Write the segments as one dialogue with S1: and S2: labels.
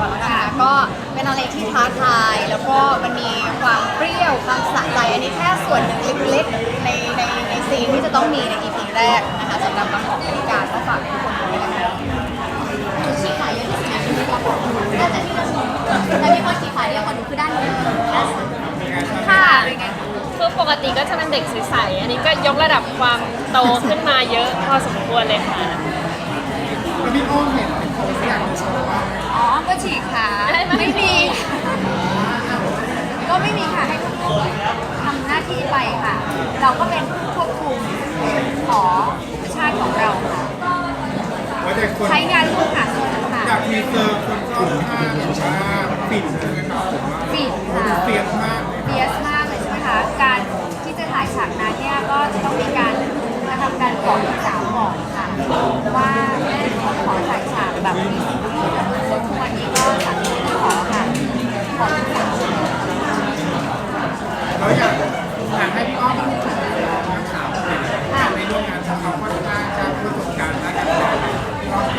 S1: ก่อ
S2: นแล้วกันนะก็เป็นอะไรที่ท้าทาย แล้วก็มันมีความเปรี้ยวความสะใจอันนี้แค่ส่วนหนึ่งเล็กๆในในในซีนที่จะต้องมีใน EP แรกนะคะสำหรับละครบริการก็ฝากทุกคนดูด้วยนะคะ
S3: คือชี้ขายเยอะที่สุดในชีวิตเราน่าจะที่เราแต่มีคนชี้ขายเยอะกว่าหนูคือด้านนี้ด้านซ้าย
S4: ค่ะ
S3: คื
S4: อปกติก็จะเป็นเด็กใสๆอันนี้ก็ยกระดับความโตขึ้นมาเยอะพอสมควรเลยค่ะ
S1: พี่อ้อมเห็นเป็นโชว์สักอยางในโชว์ว่า
S3: อ๋อก็ฉีกขาไม่มี ก็ไม่มีค่ะให้ทุกคนทำหน้าที่ไปค่ะ เราก็เป็นผู้ควบคุมของชาติของเราค่ะ
S1: ว่าแต่คน
S3: ใช้งานร่วมค่ะค่ะ
S1: จากทีเซอร์คนชอบมากแบบว่าปิดใช่ไหมครับผมว่า
S3: ปิดค่ะ
S1: เปรียบมากเลย
S3: เบียสมากเลยใช่ไหมคะ การที่จะถ่ายฉากนั้นเนี่ยก็จะต้องมีการทำการขอลูกสาวก่อนค่ะ ว่าแม่ขอถ่ายฉากแบบมีสิ่งที่ซึ่งทุกวันนี้ก็สามีก็ขอค่ะ ขอลูกสาว
S1: เราอยากอยากให้พี่อ้อมพูดถึงนักข่าวการในร่วมงานของเขาค่อนข้างจะประสบการณ์และการแสดง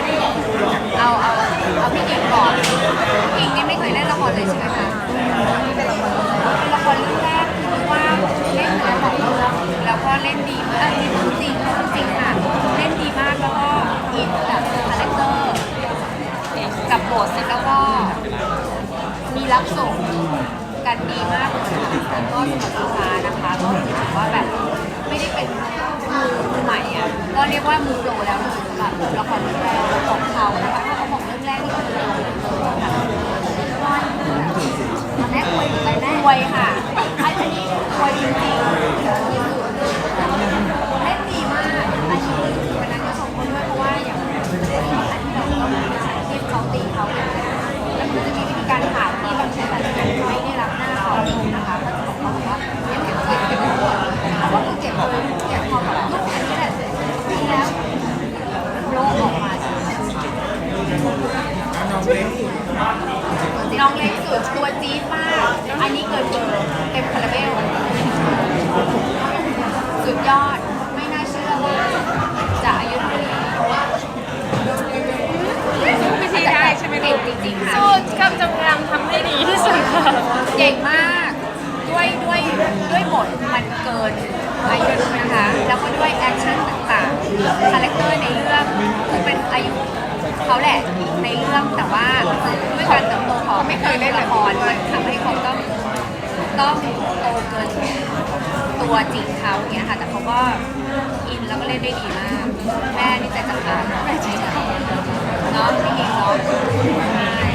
S1: พี่อ้อมพูดอย่างนี้
S3: เอาเอาเอา พี่หญิงก่อนพี่หญิงนี่ไม่เคยเล่นละครเลยใช่ไหมคะเป็นละครเป็นละครเรื่องแรกที่ว่าเล่นแล้วของเรื่องแล้วก็เล่นดีมากจริงจริงจริงค่ะเล่นดีมากแล้วก็อินกับคาแรคเตอร์กับบทแล้วก็มีรับส่งกันดีมากเลยค่ะก็สำหรับลูกค้านะคะก็ถือว่าแบบ ไม่ได้เป็นมือมือใหม่อะก็เรียกว่ามือโปรแล้วสำหรับละครเรื่องแรกของเขานะคะถ้าเขาบอกเรื่องแรกนี่คือเรื่องค่ะตอนแรกคุยอะไรแน่รวยค่ะอันนี้รวยจริงๆที่สุดเล่นดีมากอันนี้คือวันนั้นก็ชมเขาด้วยเพราะว่าอย่างอันที่เราต้องมีฉากที่เขาตีเขาเนี่ยแล้วมันจะมีวิธีการถามที่บางทีอาจจะไม่ได้รับหน้าเขานะคะก็จะบอกเขาบอกว่าเจ็บเจ็บเจ็บเจ็บเขาก็คือเจ็บเลยเจ็บพอแบบลูกอันนี้แหละจริงแล้วโล่งออกมา
S1: แล้วน้องเล็ก
S3: น้องเล็กสุดตัวจี๊ดมาก อันนี้เกิน เบอร์เต็มคาราเบลสุดยอดไม่น่าเชื่อว่าจะอายุเท่านี้ไม่ใช่ได้ใช่ไหมเก่งจริงๆค่ะ
S4: สู้กับจะพยายามทำให้ดีที่สุดค่ะ
S3: เก่งมากด้วยด้วยด้วยบทมันเกินอายุนะคะแล้วก็ด้วยแอคชั่นต่างๆคาแรคเตอร์ในเรื่องคือเป็นอายุเขาแหละในเรื่องแต่ว่าด้วยการเติบโตของไม่เคยเล่นละครมันทำให้เขา ต้องโตเกินตัวจริงเขาเนี่ยค่ะ แต่เขาก็อินแล้วก็เล่นได้ดีมาก แม่นี่ใจจะขาดแม่ใจจะขาดเนาะพี่หญิงเนาะใช่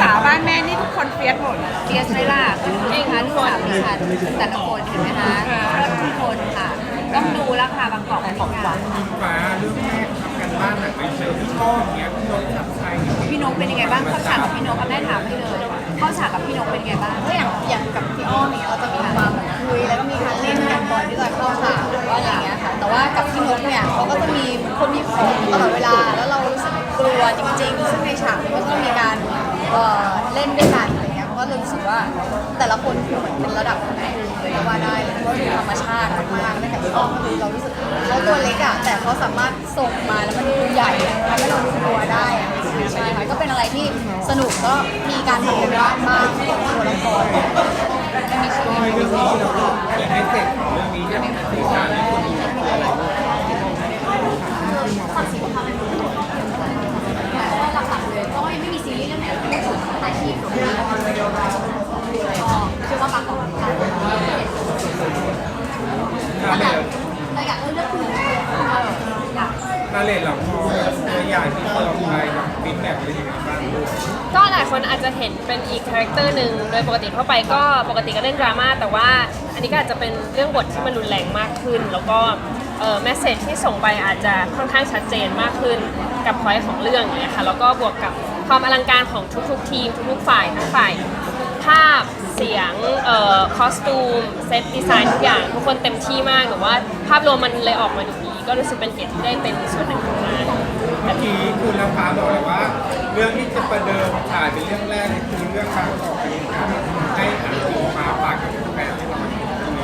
S5: สาวๆบ้านแม่นี่ทุกคนเฟียสหมด
S3: เบียสไหมล่ะเองค่ะลูกสาวดิฉันแต่ละคนเห็นไหมคะทุกคนค่ะ ต้องดูแล้วค่ะบางกอกของหวาน
S1: ฟ้าเรื่องแรกทำกันบ้านหนักไปเจอพี่อ้อมเนี้ยพี่นกทับไทย
S3: พี่นกเป็นยังไงบ้างเขาฉากกับพี่นกเอาแม่ถามให้เลย เข้าฉากกับพี่นกเป็นไงบ้าง
S2: ก็อย่างอย่างกับพี่อ้อมเนี่ยเราจะมีความคุยแล้วก็มีการเล่นกันก่อนที่จะเข้าฉากหรือว่าอะไรอย่างเงี้ยค่ะ แต่ว่ากับพี่นกเนี่ยเขาก็จะมีคนมีของตลอดเวลา แล้วเรารู้สึกกลัวจริงๆซึ่งในฉากก็ต้องมีการเอ่อเล่นด้วยกันอะไรเงี้ยเพราะว่าเรารู้สึกว่าแต่ละคนคือเหมือนเป็นระดับของครูเลยก็ว่าได้เลยเพราะว่าดูธรรมชาติมากๆแล้วกับพี่อ้อมก็คือเรารู้สึกเขาตัวเล็กอะแต่เขาสามารถส่งมาแล้วมันดูใหญ่ทำให้เราดูกลัวได้อะ ใช่ค่ะก็เป็นอะไรที่สนุกก็มีการทำกันบ้านมากของตัวละคร
S3: ไม่มีชีวิต
S1: เรื่องนี้ที่เราอยากให้เสร็จของเรื่องนี้อยากให้สื่อสารให้คนดูคืออะไร
S3: ความสิบความเป็นหลักๆเลยเพราะว่ายังไม่มีซีรีส์เรื่องไหนที่พูดถึงอาชีพของพี่ก็เชื่อว่าบางกอกค่ะ
S1: กาเลต
S3: เราอยากเลือกคุณอยาก
S1: กาเลตหลังพอตัวอย่างที่ เป็นยังไงบ้าง
S4: ก็หลายคนอาจจะเห็นเป็นอีกคาแรคเตอร์หนึ่งโดยปกติทั่วไปก็ปกติก็เล่นดราม่าแต่ว่าอันนี้ก็อาจจะเป็นเรื่องบทที่มันรุนแรงมากขึ้น แล้วก็เอ่อแมสเซจที่ส่งไปอาจจะค่อนข้างชัดเจนมากขึ้นกับพอยของเรื่องอย่างเงี้ยค่ะแล้วก็บวกกับความอลังการของทุกๆทีมทุกๆฝ่ายทั้งฝ่ายภาพเสียงเอ่อคอสตูมเซตดีไซน์ทุกอย่างทุกคนเต็มที่มากหรือว่าภาพรวมมันเลยออกมาดูดี ก็รู้สึกเป็นเกียรติที่ได้เป็นส่วนหนึ่งของงาน
S1: เมื่อกี้คุณนภาบอกเลยว่า เรื่องที่จะประเดิมถ่ายเป็นเรื่องแรกคือเรื่องบางกอกเป็นการให้อ่านดูมาฝากกับแฟนที่เรา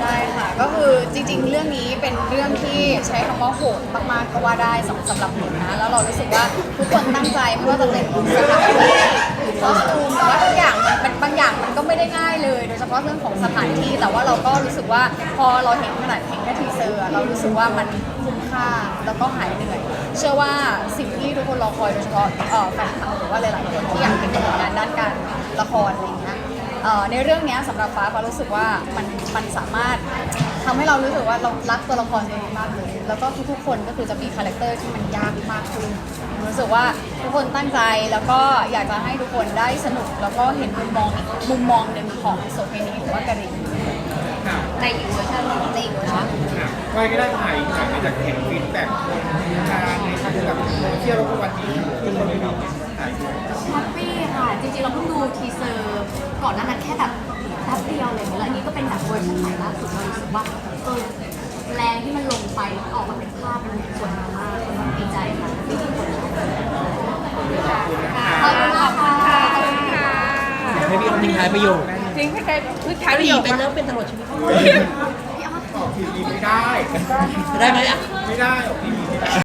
S2: ใช่ค่ะก็คือจริงๆ เรื่องนี้เป็นเรื่องที่ใช้คำว่าโหดมากๆก็ว่าได้สำหรับหนูนะแล้วเรารู้สึกว่าทุกคนตั้งใจไม่ว่าจะเป็นสถานที่คอสตูมแต่ว่าทุกอย่างมันมันบางอย่างมันก็ไม่ได้ง่ายเลย โดยเฉพาะเรื่องของสถานที่แต่ว่าเราก็รู้สึกว่าพอเราเห็นขนาดเห็นแค่ทีเซอร์เรารู้สึกว่ามัน คุ้มค่าแล้วก็หายเหนื่อย เชื่อว่าสิ่งที่ทุกคนรอคอยโดยเฉพาะเอ่อแฟนคลับหรือว่าหลายๆคนที่อยากเห็นผลงานด้านการละครอะไรอย่างเงี้ยเอ่อในเรื่องเนี้ยสำหรับฟ้าฟ้ารู้สึกว่ามันมันสามารถทำให้เรารู้สึกว่าเรารักตัวละครตัวนี้มากเลยแล้วก็ทุกๆคนก็คือจะมีคาแรคเตอร์ที่มันยากมากขึ้นรู้สึกว่าทุกคนตั้งใจแล้วก็อยากจะให้ทุกคนได้สนุกแล้วก็เห็นมุมมองอีกมุมมองหนึ่งของโสเภณีหรือว่ากะหรี่
S1: ค่ะ
S3: ในอีกเวอร์ชันหนึ่งจริงเนาะ
S1: ค่ะก้อยก็ได้ถ่ายถ่ายมาจากเห็นฟีดแบ็กทางในทางกับโซเชียลแล้วก็วันนี้ทุกคนไม่มีถ่ายด้วย
S6: แฮปปี้ค่ะ จริงๆ เราเพิ่งดูทีเซอร์ก่อนหน้านั้นแค่แบบแป๊บเดียวอะไรอย่างเลยแล้วอันนี้ก็เป็นแบบเวอร์ชันใหม่ล่าสุดเรารู้สึกว่าเออแรงที่มันลงไปแล้วออกมาเป็นภาพมันสวยงามมากดีใจค่ะที่ทุกคนชอบ
S1: ขอบคุณนะคะ
S6: ขอบคุณมากค่ะ
S7: ให้พี่ออมทิ้งท้ายประโยค
S5: จ ริงพี่เคยพี่ท้ายประ
S7: พี่
S5: โยค
S7: เป็น
S5: ว่า
S7: แล้วเป็นตลอดชีวิต
S1: ออกทีวีไม่ได้
S7: ได้ไหมอะ
S1: ไม่ได้ออกทีวี